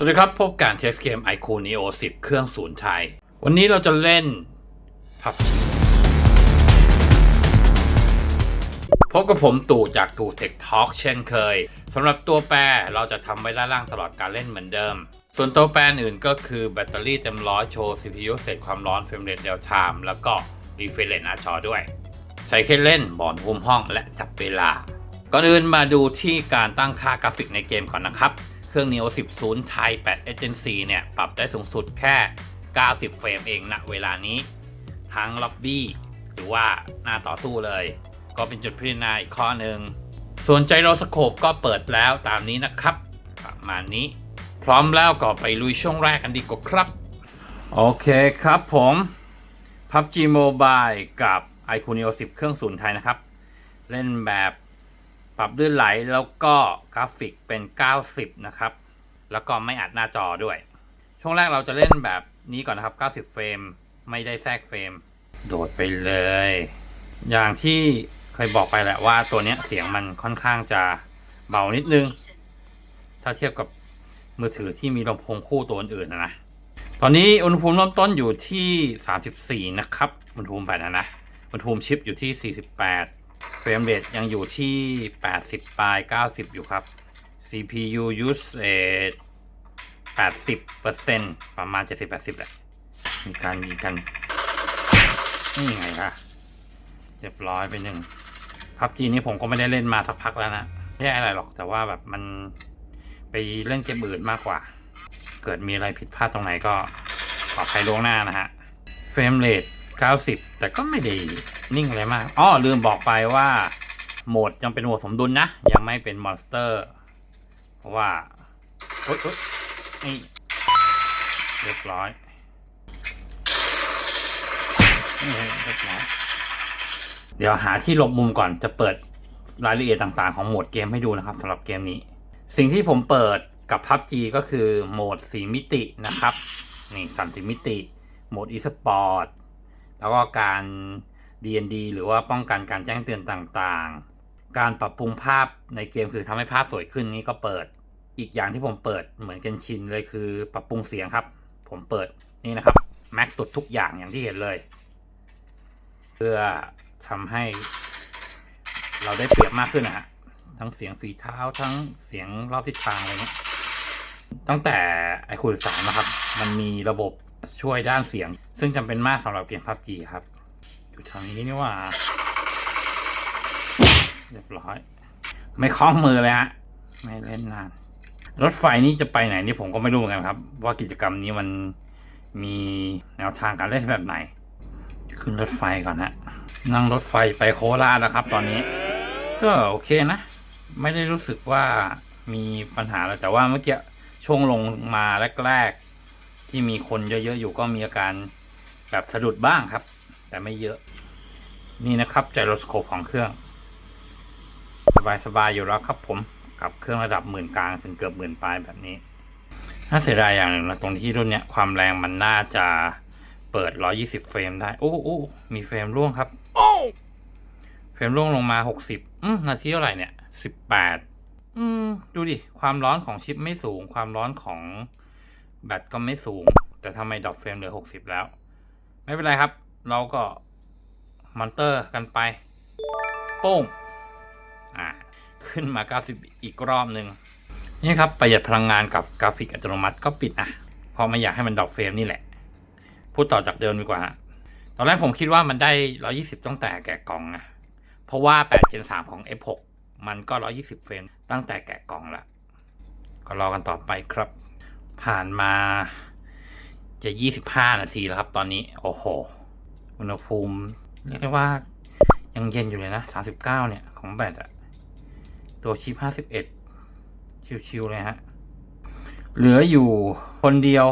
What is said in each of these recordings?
สวัสดีครับ พบการเทสเกม i q o Neo 10 เครื่องศูนย์ไทยวันนี้เราจะเล่น PUBG พบกับผมตู่จากตู่ Tech Talk เช่นเคยสำหรับตัวแปรเราจะทำไว้ด้านล่างตลอดการเล่นเหมือนเดิม ส่วนตัวแปรอื่นก็คือแบตเตอรี่เต็มร้อยโชว์ CPU เสร็จความร้อนเฟรมเรทเดลไทม์แล้วก็รีเฟรชหน้าจอด้วย ใส่เครเล่นบอร์ดภูมิห้องและจับเวลา ก่อนอื่นมาดูที่การตั้งค่ากราฟิกในเกมก่อนนะครับ เครื่อง Neo 10 0 Thai 8 Agency เนี่ย ปรับได้สูงสุดแค่ 90 เฟรมเองณเวลานี้ ทั้งล็อบบี้หรือว่าหน้าต่อสู้เลย ก็เป็นจุดพิจารณาอีกข้อหนึ่ง ส่วนไจโรสโคปก็เปิดแล้วตามนี้นะครับ ประมาณนี้ พร้อมแล้วก็ไปลุยช่วงแรกกันดีกว่าครับ โอเคครับผม PUBG Mobile กับ i q o n e o 10 เครื่องศูนย์ไทยนะครับ เล่นแบบ ปรับลื่นไหลแล้วก็กราฟิกเป็น 90 นะครับ แล้วก็ไม่อัดหน้าจอด้วย ช่วงแรกเราจะเล่นแบบนี้ก่อนนะครับ 90 เฟรม ไม่ได้แทรกเฟรม โดดไปเลย อย่างที่เคยบอกไปแหละว่าตัวนี้เสียงมันค่อนข้างจะเบานิดนึง ถ้าเทียบกับมือถือที่มีลำโพงคู่ตัวอื่นๆนะนะ ตอนนี้อุณหภูมิเริ่มต้นอยู่ที่ 34 นะครับ อุณหภูมิแบตนะนะ อุณหภูมิชิปอยู่ที่ 48 เฟรมเรทยังอยู่ที่ 80 ปลาย 90 อยู่ครับ CPU usage 80%ประมาณ 70-80แหละ มีการยิงกัน นี่ไงคะเรียบร้อยไปหนึ่งพับจีนี้ผมก็ไม่ได้เล่นมาสักพักแล้วนะ ไม่อะไรหรอกแต่ว่าแบบมันไปเล่นเกมอื่นมากกว่า เกิดมีอะไรผิดพลาดตรงไหนก็ขออภัยล่วงหน้านะฮะ เฟรมเรท 90 แต่ก็ไม่ได้นิ่งอะไรมากอ้อลืมบอกไปว่าโหมดยังเป็นโหมดสมดุลนะ ยังไม่เป็นมอนสเตอร์ เพราะว่า โอ๊ยโอ๊ยเรียบร้อยนี่เรียบร้อย เดี๋ยวหาที่หลบมุมก่อนจะเปิดรายละเอียดต่างๆ ของโหมดเกมให้ดูนะครับสำหรับเกมนี้ สิ่งที่ผมเปิดกับ PUBG ก็คือโหมด 4 มิตินะครับ นี่สามสิมิติ โหมด e-sport แล้วก็การ D&D หรือว่าป้องกันการแจ้งเตือนต่างๆ การปรับปรุงภาพในเกมคือทำให้ภาพสวยขึ้นนี่ก็เปิด อีกอย่างที่ผมเปิดเหมือนกันชินเลยคือ ปรับปรุงเสียงครับ ผมเปิดนี่นะครับแม็กสุดทุกอย่างอย่างที่เห็นเลย เพื่อทำให้เราได้เปรียบมากขึ้นนะฮะทั้งเสียงฝีเท้าทั้งเสียงรอบทิศทางอะไรเงี้ยตั้งแต่ไอคูสามนะครับ มันมีระบบ ช่วยด้านเสียง ซึ่งจำเป็นมากสำหรับเกมพับจีครับ อยู่ทางนี้นี่ว่า เรียบร้อย ไม่คล้องมือเลยฮะ ไม่เล่นนาน รถไฟนี่จะไปไหนนี่ผมก็ไม่รู้เหมือนกันครับ ว่ากิจกรรมนี้มันมีแนวทางการเล่นแบบไหน ขึ้นรถไฟก่อนฮะ นั่งรถไฟไปโคราชนะครับ ตอนนี้ ก็โอเคนะ ไม่ได้รู้สึกว่ามีปัญหาแล้วแต่ว่าเมื่อกี้ช่วงลงมาแรกๆ ที่มีคนเยอะๆอยู่ก็มีอาการแบบสะดุดบ้างครับ แต่ไม่เยอะ นี่นะครับไจโรสโคปของเครื่อง สบายๆอยู่แล้วครับผมกับเครื่องระดับหมื่นกลางถึงเกือบหมื่นปลายแบบนี้น่าเสียดายอย่างหนึ่งนะตรงที่รุ่นเนี้ยความแรงมันน่าจะเปิด 120 เฟรมได้ โอ้โอ้มีเฟรมร่วงครับเฟรมร่วงลงมา 60อืมนาทีเท่าไหร่เนี่ย 18 อืม ดูดิ ความร้อนของชิปไม่สูง ความร้อนของ แบตก็ไม่สูง แต่ทำไมดรอปเฟรมเหลือ 60 แล้ว ไม่เป็นไรครับ เราก็มอนเตอร์กันไป โป้งอ่าขึ้นมา 90 อีกรอบหนึ่งนี่ครับ ประหยัดพลังงานกับกราฟิกอัตโนมัติก็ปิดอะเพราะไม่อยากให้มันดรอปเฟรมนี่แหละ พูดต่อจากเดิมดีกว่า ตอนแรกผมคิดว่ามันได้ 120 ตั้งแต่แกะกล่องนะเพราะว่า8 Gen 3 ของ F6 มันก็ 120 เฟรมตั้งแต่แกะกล่องละก็รอกันต่อไปครับ ผ่านมา จะ25นาทีแล้วครับ ตอนนี้ โอ้โห อุณหภูมิเรียกได้ว่ายังเย็นอยู่เลยนะ39เนี่ย ของแบตอะตัวชิป51ชิวๆเลยฮะ เหลืออยู่คนเดียว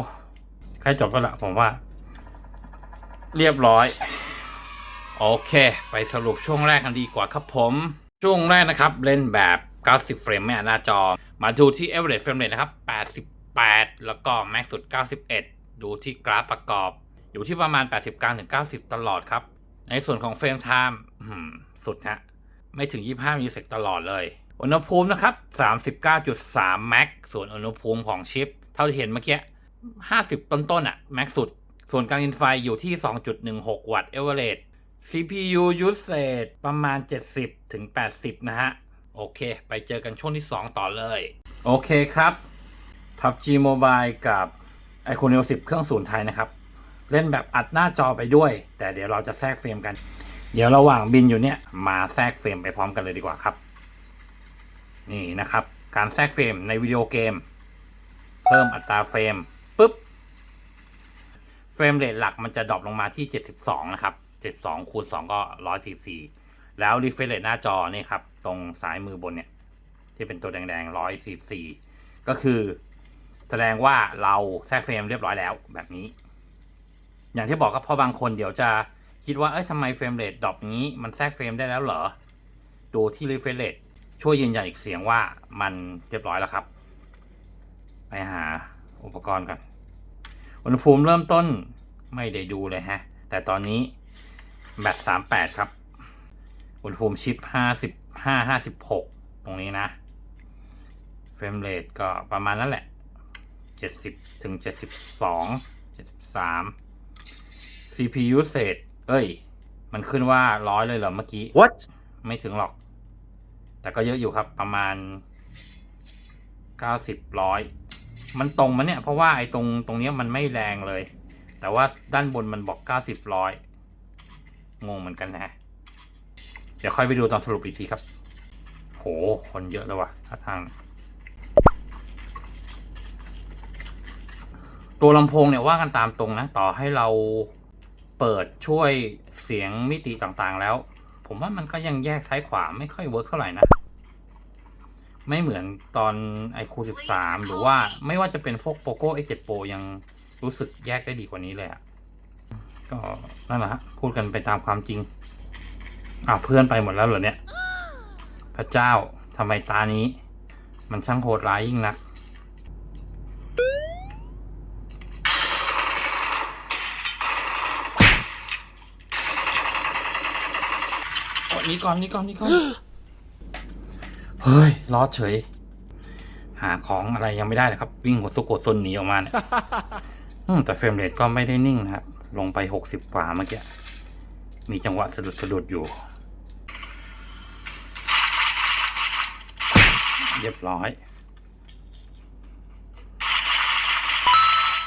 ใกล้จบแล้วละผมว่า เรียบร้อย โอเค ไปสรุปช่วงแรกกันดีกว่าครับผม ช่วงแรกนะครับ เล่นแบบ 90 เฟรมไม่อัดหน้าจอ มาดูที่ average frame rate นะครับ 88แล้วก็ max สุด 91 ดูที่กราฟประกอบ อยู่ที่ประมาณ80กลางถึง90 ตลอดครับ ในส่วนของเฟรมไทม์สุดฮะไม่ถึง 25มิลลิเซกตลอดเลย อุณหภูมินะครับ 39.3 max ส่วนอุณหภูมิของชิป เท่าที่เห็นเมื่อกี้ห้าสิบต้นอะแม็กสุด ส่วนการกินไฟอยู่ที่ 2.16 วัตต์เอเวอเรส CPU usage ประมาณ 70ถึง80 นะฮะ โอเค ไปเจอกันช่วงที่ 2 ต่อเลย โอเคครับ PUBG Mobile กับ i q o n e l 10เครื่องศูนย์ไทยนะครับ เล่นแบบอัดหน้าจอไปด้วย แต่เดี๋ยวเราจะแทรกเฟรมกัน เดี๋ยวระหว่างบินอยู่เนี่ย มาแทรกเฟรมไปพร้อมกันเลยดีกว่าครับ นี่นะครับ การแทรกเฟรมในวิดีโอเกม เพิ่มอัตราเฟรมปุ๊บเฟรมเรทหลักมันจะดรอปลงมาที่ 72 นะครับ 72คูณ2ก็ 144 แล้ว refresh rate หน้าจอนี่ครับ ตรงซ้ายมือบนเนี่ย ที่เป็นตัวแดงๆ 144 ก็คือ แสดงว่าเราแทรกเฟรมเรียบร้อยแล้วแบบนี้ อย่างที่บอกครับพอบางคนเดี๋ยวจะคิดว่าเอ้ยทำไมเฟรมเรทดรอปนี้มันแทรกเฟรมได้แล้วเหรอ ดูที่ refresh rate ช่วยยืนยันอีกเสียงว่ามันเรียบร้อยแล้วครับ ไปหาอุปกรณ์กันอุณหภูมิเริ่มต้นไม่ได้ดูเลยฮะ แต่ตอนนี้แบตสามแปดครับ อุณหภูมิชิปห้าสิบห้าห้าสิบหกตรงนี้นะ เฟรมเรทก็ประมาณนั้นแหละ เจ็ดสิบถึงเจ็ดสิบสองเจ็ดสิบสาม CPU เศษ เอ้ย มันขึ้นว่าร้อยเลยเหรอเมื่อกี้ What? ไม่ถึงหรอก แต่ก็เยอะอยู่ครับประมาณเก้าสิบร้อยมันตรงมันเนี่ย เพราะว่าไอ้ตรงตรงเนี้ยมันไม่แรงเลย แต่ว่าด้านบนมันบอกเก้าสิบร้อยงงเหมือนกันนะฮะเดี๋ยวค่อยไปดูตอนสรุปอีกทีครับ โห คนเยอะเลยว่ะท่าทาง ตัวลำโพงเนี่ยว่ากันตามตรงนะ ต่อให้เราเปิดช่วยเสียงมิติต่างๆแล้ว ผมว่ามันก็ยังแยกซ้ายขวาไม่ค่อยเวิร์กเท่าไหร่นะ ไม่เหมือนตอน iQ 13 หรือว่าไม่ว่าจะเป็นพวก Poco X7 Pro ยังรู้สึกแยกได้ดีกว่านี้เลยอะ่ะก็นั่นแหละฮะพูดกันไปตามความจริงอ้าวเพื่อนไปหมดแล้วเหรอเนี่ย พระเจ้าทำไมตานี้ มันช่างโหดร้ายยิ่งนัก นี่ก่อนนี่ก่อนนี่ก่อนเฮ้ยรอดเฉย หาของอะไรยังไม่ได้เลยครับ วิ่งหัวซุกหัวซนหนีออกมาเนี่ยอืมแต่เฟรมเรทก็ไม่ได้นิ่งนะครับ ลงไปหกสิบกว่าเมื่อกี้ มีจังหวะสะดุดสะดุดอยู่ เรียบร้อย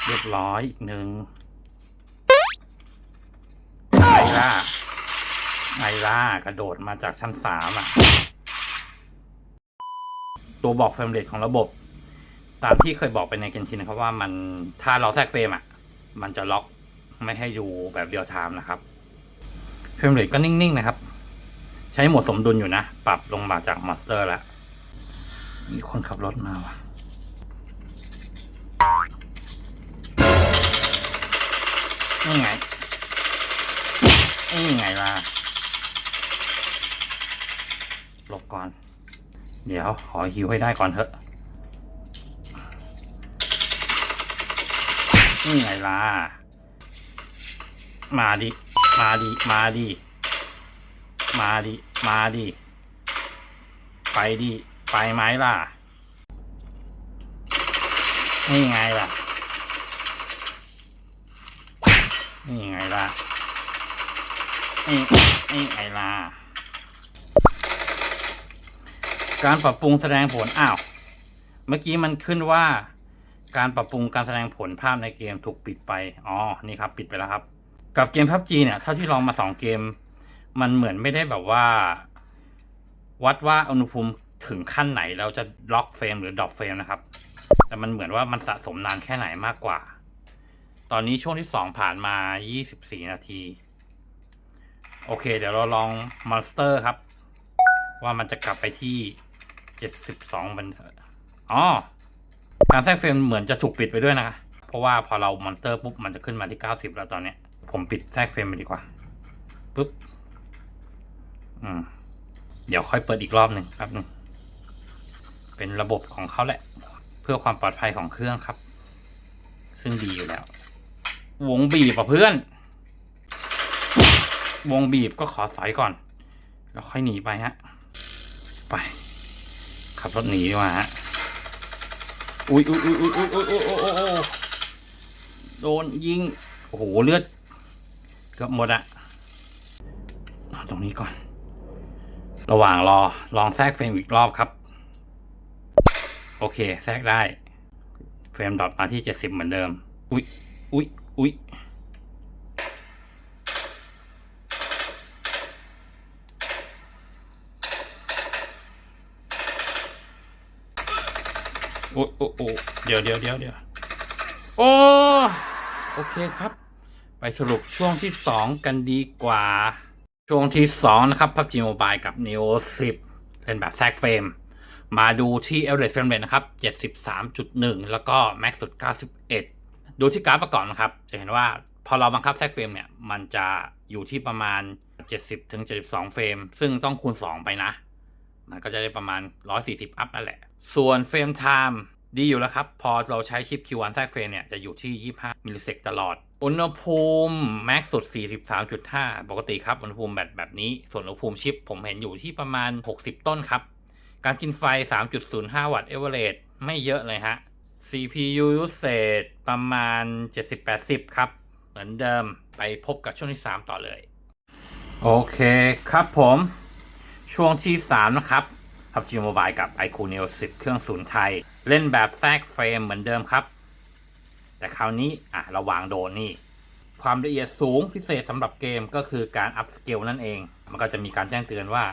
เรียบร้อยอีกหนึ่งไอล่า ไอล่ากระโดดมาจากชั้นสามอะ ตัวบอกเฟรมเรทของระบบ ตามที่เคยบอกไปในเกนชินนะครับว่ามันถ้าเราแทรกเฟรมอะ มันจะล็อกไม่ให้ดูแบบเดียวไทม์นะครับเฟรมเรทก็นิ่งๆนะครับ ใช้โหมดสมดุลอยู่นะ ปรับลงมาจากมอนสเตอร์แล้วมีคนขับรถมาว่ะนี่ไงนี่ไงล่ะ หลบก่อน เดี๋ยวขอฮิวให้ได้ก่อนเถอะนี่ไงล่ะ มาดิ มาดิ มาดิ มาดิ มาดิ ไปดิ ไปไหมล่ะ นี่ไงล่ะ นี่ไงล่ะ นี่นี่ไงล่ะ การปรับปรุงแสดงผลอ้าวเมื่อกี้มันขึ้นว่า การปรับปรุงการแสดงผลภาพในเกมถูกปิดไปอ๋อนี่ครับ ปิดไปแล้วครับ กับเกมพับจีเนี่ยเท่าที่ลองมาสองเกม มันเหมือนไม่ได้แบบว่า วัดว่าอุณหภูมิถึงขั้นไหนเราจะล็อกเฟรมหรือดรอปเฟรมนะครับ แต่มันเหมือนว่ามันสะสมนานแค่ไหนมากกว่า ตอนนี้ช่วงที่สองผ่านมา 24 นาที โอเค เดี๋ยวเราลองมอนสเตอร์ครับ ว่ามันจะกลับไปที่ 72มันอ๋อการแทรกเฟรมเหมือนจะถูกปิดไปด้วยนะคะเพราะว่าพอเรามอนสเตอร์ปุ๊บมันจะขึ้นมาที่90แล้วตอนเนี้ย ผมปิดแทรกเฟรมไปดีกว่าปุ๊บอืม เดี๋ยวค่อยเปิดอีกรอบหนึ่งครับหนึ่งเป็นระบบของเขาแหละ เพื่อความปลอดภัยของเครื่องครับ ซึ่งดีอยู่แล้ว วงบีบอะเพื่อน วงบีบก็ขอสอยก่อน แล้วค่อยหนีไปฮะ ไป ขับรถหนีดีกว่าฮะอุ้ยอุ้ยอุ้ยอุ้ยอุ้ยอุ้ยอุ้ยอุ้ยอุ้ยอุ้ยโดนยิงโอ้โหเลือดเกือบหมดอะเอาตรงนี้ก่อน ระหว่างรอลองแทรกเฟรมอีกรอบครับ โอเค แทรกได้ เฟรมดอทมาที่เจ็ดสิบเหมือนเดิม อุ้ยอุ้ยอุ้ย โอ้โอ้โอ้เดี๋ยวเดี๋ยวเดี๋ยวเดี๋ยวโอ้โอเคครับ ไปสรุปช่วงที่สองกันดีกว่า ช่วงที่สองนะครับ PUBG Mobile กับ Neo 10เล่นแบบแทรกเฟรมมาดูที่ average frame rate นะครับ 73.1 แล้วก็ max สุด 91 ดูที่กราฟประกอบนะครับ จะเห็นว่าพอเราบังคับแทรกเฟรมเนี่ย มันจะอยู่ที่ประมาณ 70ถึง72 เฟรม ซึ่งต้องคูณ 2 ไปนะ มันก็จะได้ประมาณ 140 อัพนั่นแหละ ส่วนเฟรมไทม์ดีอยู่แล้วครับ พอเราใช้ชิป Q1 แทรกเฟรมเนี่ย จะอยู่ที่ 25 มิลลิเซกตลอด อุณหภูมิแม็กสุด 43.5 ปกติครับ อุณหภูมิแบบแบบนี้ ส่วนอุณหภูมิชิปผมเห็นอยู่ที่ประมาณ 60 ต้นครับ การกินไฟ 3.05 วัตต์เอเวอเรสไม่เยอะเลยฮะ CPU usage ประมาณ 70-80 ครับ เหมือนเดิมไปพบกับช่วงที่ 3 ต่อเลย โอเคครับผม ช่วงที่ 3 นะครับ PUBG Mobile กับ iQOO Neo 10 เครื่องศูนย์ไทย เล่นแบบแทรกเฟรมเหมือนเดิมครับ แต่คราวนี้อะระหว่างโดนนี่ ความละเอียดสูงพิเศษสำหรับเกมก็คือการอัพสเกลนั่นเอง มันก็จะมีการแจ้งเตือนว่า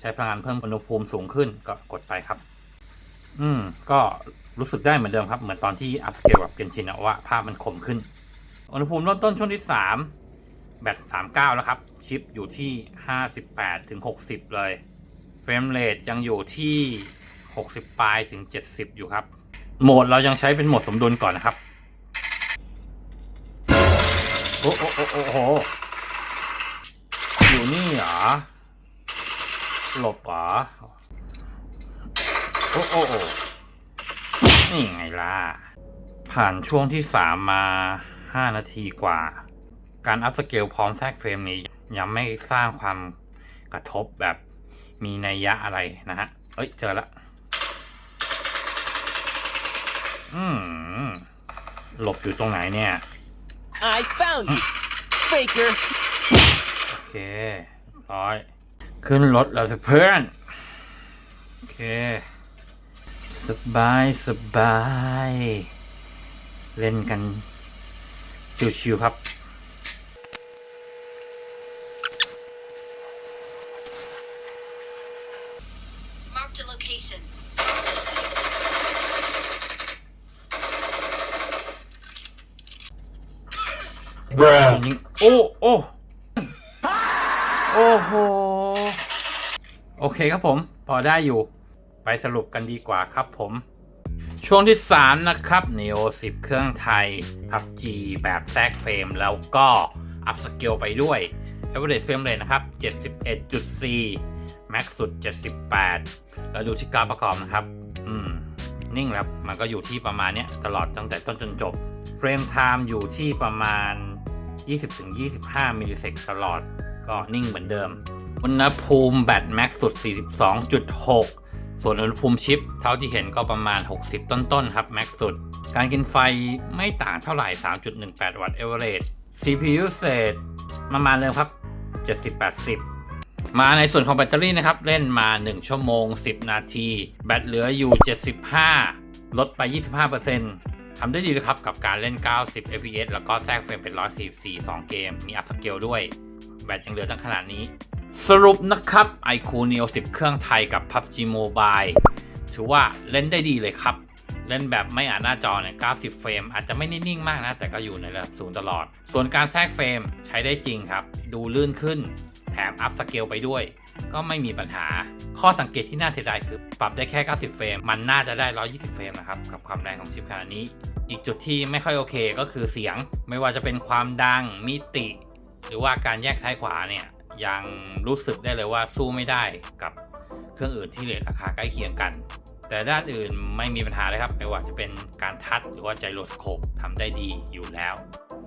ใช้พลังงานเพิ่มอุณหภูมิสูงขึ้นก็กดไปครับ อืม ก็รู้สึกได้เหมือนเดิมครับ เหมือนตอนที่อัพสเกลกับเกนชินอว่าภาพมันคมขึ้น อุณหภูมิเริ่มต้นช่วงที่ 3 แบต 39 แล้วครับ ชิปอยู่ที่ 58ถึง60 เลย เฟรมเรทยังอยู่ที่ 60 ปลายถึง 70 อยู่ครับ โหมดเรายังใช้เป็นโหมดสมดุลก่อนนะครับ โอ้โอ้โอ้โห อยู่นี่เหรอ หลบเหรอ โอ้โอ้โอ้นี่ไงล่ะ ผ่านช่วงที่สามมาห้านาทีกว่า การอัพสเกลพร้อมแทรกเฟรมนี้ยังไม่สร้างความกระทบแบบ มีนัยยะอะไรนะฮะ เอ้ย เจอละอืมหลบอยู่ตรงไหนเนี่ย I found you, Faker. โอเคเรียบร้อย ขึ้นรถแล้วสิเพื่อน โอเค สบาย สบาย เล่นกัน ชิวๆครับ ยิงโอ้โอ้โอ้โห โอเคครับผม พอได้อยู่ ไปสรุปกันดีกว่าครับผม ช่วงที่ 3 นะครับ Neo 10 เครื่องไทย PUBG แบบแทรกเฟรมแล้วก็อัพสเกลไปด้วย Average Frame Rate นะครับ 71.4 Max สุด 78 แล้วดูที่การประกอบนะครับ อืม นิ่งแล้ว มันก็อยู่ที่ประมาณเนี้ยตลอดตั้งแต่ต้นจนจบ เฟรมไทม์อยู่ที่ประมาณ 20-25 มิลลิเซกตลอดก็นิ่งเหมือนเดิม อุณหภูมิแบตแม็กสุด 42.6 ส่วนอุณหภูมิชิป เท่าที่เห็นก็ประมาณ 60 ต้นๆ ครับแม็กสุด การกินไฟไม่ต่างเท่าไหร่ 3.18 วัตต์เอเวอเรจ CPU เศษประมาณเดิมครับ 70-80มาในส่วนของแบตเตอรี่นะครับ เล่นมา 1 ชั่วโมง 10 นาที แบตเหลืออยู่ 75 ลดไป 25% ทำได้ดีเลยครับกับการเล่น 90 fps แล้วก็แทรกเฟรมเป็น 144 2 เกม มีอัพสเกลด้วย แบตยังเหลือตั้งขนาดนี้ สรุปนะครับ iQOO Neo 10 เครื่องไทยกับ PUBG Mobile ถือว่าเล่นได้ดีเลยครับ เล่นแบบไม่อ่านหน้าจอเนี่ย 90 เฟรม อาจจะไม่นิ่งๆมากนะ แต่ก็อยู่ในระดับสูงตลอด ส่วนการแทรกเฟรมใช้ได้จริงครับ ดูลื่นขึ้น แถมอัพสเกลไปด้วย ก็ไม่มีปัญหา ข้อสังเกตที่น่าเสียดายคือปรับได้แค่ 90 เฟรม มันน่าจะได้ 120 เฟรมนะครับ กับความแรงของชิปขนาดนี้ อีกจุดที่ไม่ค่อยโอเคก็คือเสียง ไม่ว่าจะเป็นความดัง มิติ หรือว่าการแยกซ้ายขวาเนี่ย ยังรู้สึกได้เลยว่าสู้ไม่ได้กับเครื่องอื่นที่เรทราคาใกล้เคียงกัน แต่ด้านอื่นไม่มีปัญหาเลยครับ ไม่ว่าจะเป็นการทัชหรือว่าไจโรสโคปทำได้ดีอยู่แล้ว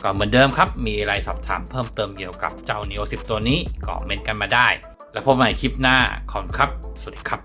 ก็เหมือนเดิมครับ มีอะไรสอบถามเพิ่มเติมเกี่ยวกับเจ้า Neo 10 ตัวนี้ก็เมนกันมาได้ แล้วพบใหม่คลิปหน้าขอบครับ สวัสดีครับ